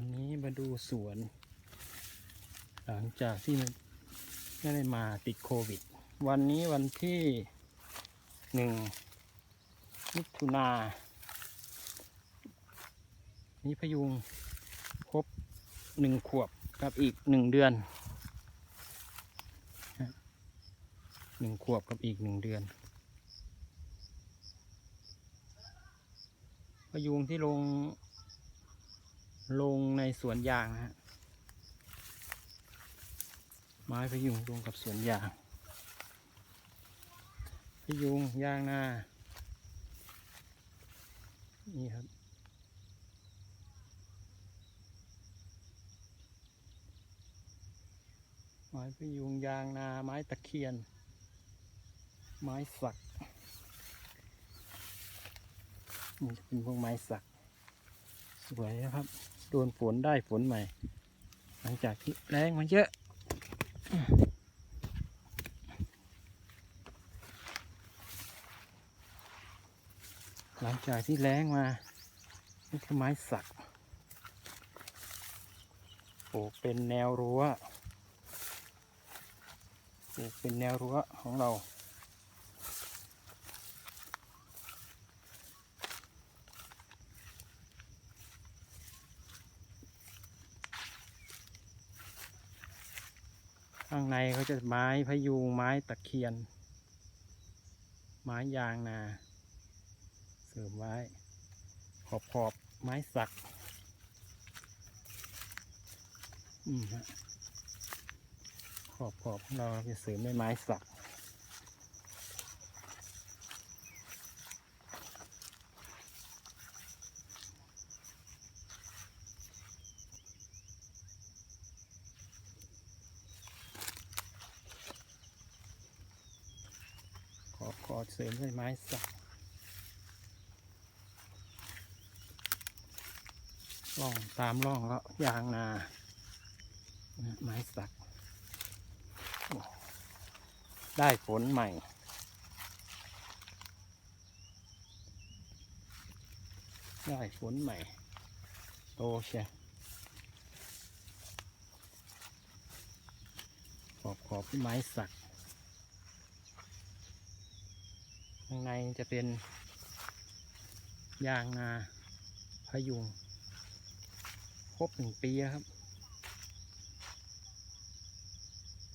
วันนี้มาดูสวน หลังจากที่ไม่ได้มาติดโควิด วันนี้วันที่หนึ่งมิถุนานี่พยุงครบหนึ่งขวบกับอีกหนึ่งเดือนหนึ่งขวบกับอีกหนึ่งเดือนพยุงที่ลง ลงในสวนยางนะฮะ ไม้พยุงลงกับสวนยาง พยุงยางนา นี่ครับ ไม้พยุงยางนา ไม้ตะเคียน ไม้สัก นี่จะเป็นพวกไม้สัก สวยนะครับ โดนฝนได้ฝนใหม่ หลังจากที่แรงมาเยอะหลังจากที่แรงมานี่คือไม้สักปลูกเป็นแนวรั้วปลูกเป็นแนวรั้วของเรา ข้างในเขาจะไม้พยุงไม้ตะเคียน ไม้ยางนา เสริมไว้ ขอบขอบไม้สัก อืมฮะขอบขอบเราจะเสริมด้วยไม้สัก ข อบขอเสริมด้วยไม้สักล่องตามล่องแล้วยางนา ไม้สัก ได้ฝนใหม่ ได้ฝนใหม่ โตเชียขอบขอบไม้สัก ข้างในจะเป็นยางนาพยุงครบหนึ่งปีครับ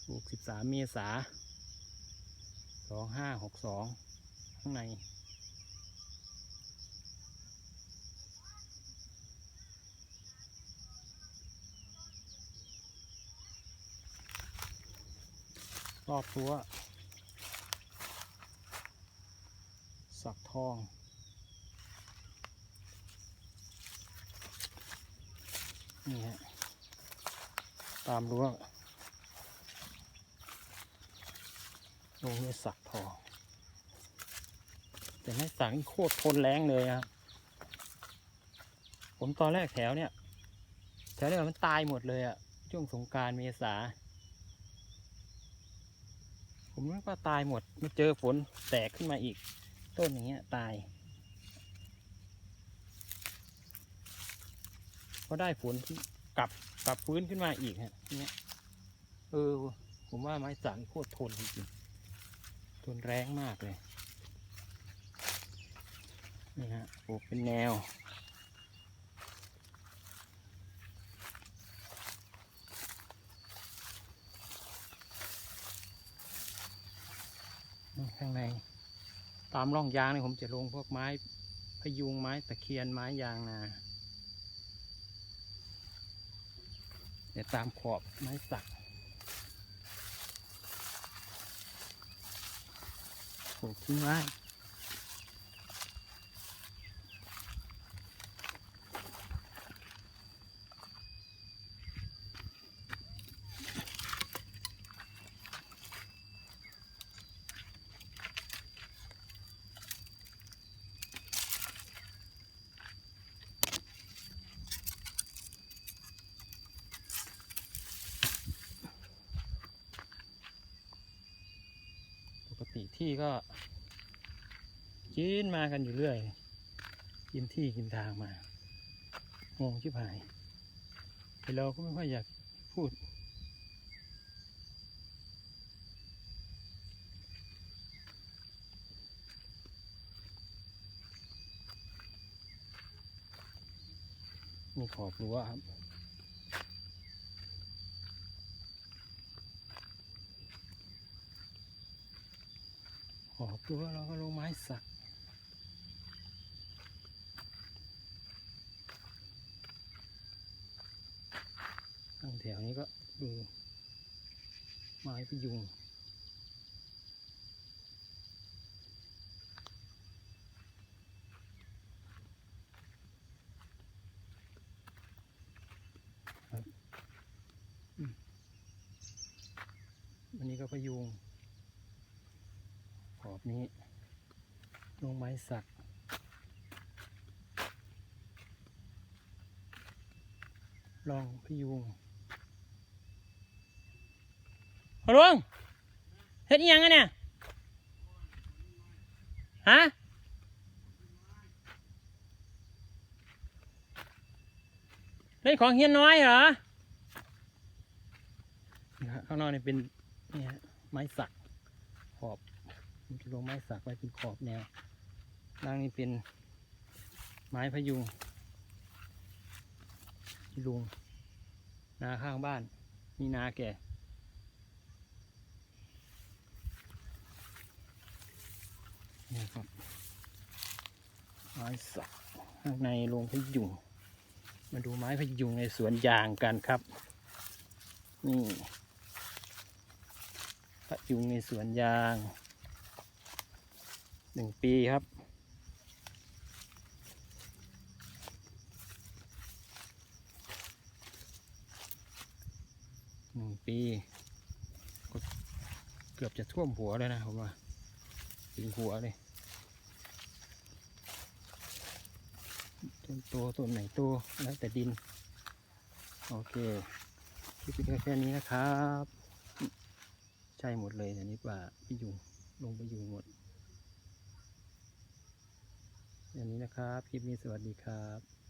ปลูกสิบสามเมษาสองห้าหกสองข้างใน รอบตัว สักทอง นี่ฮะ ตามรั้วลงเนี่ยสักทอง แต่ไม่สักนี่โคตรทนแรงเลยครับ ผมตอนแรกแถวเนี่ย แถวเนี่ยมันตายหมดเลยอะช่วงสงการเมษาผมนึกว่าตายหมดมาเจอฝนแตกขึ้นมาอีก ต้นอย่างเงี้ยตายพอได้ฝนกลับกลับฟื้นขึ้นมาอีกฮะเนี่ยเออ ผมว่าไม้สักโคตรทนจริงๆทนแรงมากเลยนี่ฮะปลูกเป็นแนว ข้างใน ตามร่องยางนี่ผมจะลงพวกไม้พยุงไม้ตะเคียนไม้ยางนาเดี๋ยวตามขอบไม้สักปลูกทิ้งไว้ ปกที่ก็ กินมากันอยู่เรื่อย กินที่กินทางมางงชิบหายเราก็ไม่ค่อยอยากพูด มีขอบรั้วครับ ขอบรั้วเราก็ลงไม้สักข้างแถวนี้ก็ดูไม้พยุงครับอันนี้ก็พยุง อบนี้ลงไม้สักลองพยุงพอลุงเฮ็ดยังกันเนี่ย ฮะเล่นของเฮียนน้อยเหรอนี่ฮะข้างนอกนี่เป็นนี่ฮะไม้สักขอบ จะลงไม้สักไว้เป็นขอบแนวล่างนี่เป็นไม้พยุงลุงนาข้างบ้านมีนาแก่นี่ครับไม้สักข้างในโรงพยุงมาดูไม้พยุงในสวนยางกันครับ นี่พยุงในสวนยาง หนึ่งปีครับหนึ่งปีก็เกือบจะท่วมหัวเลยนะผมว่าถึงหัวเลยต้นโตต้นไหนโตแล้วแต่ดิน โอเคคลิปนี้แค่นี้นะครับ ใช่หมดเลยแต่นี้ว่าพี่ยุงลงไปอยู่หมด อย่างนี้นะครับ คลิปนี้สวัสดีครับ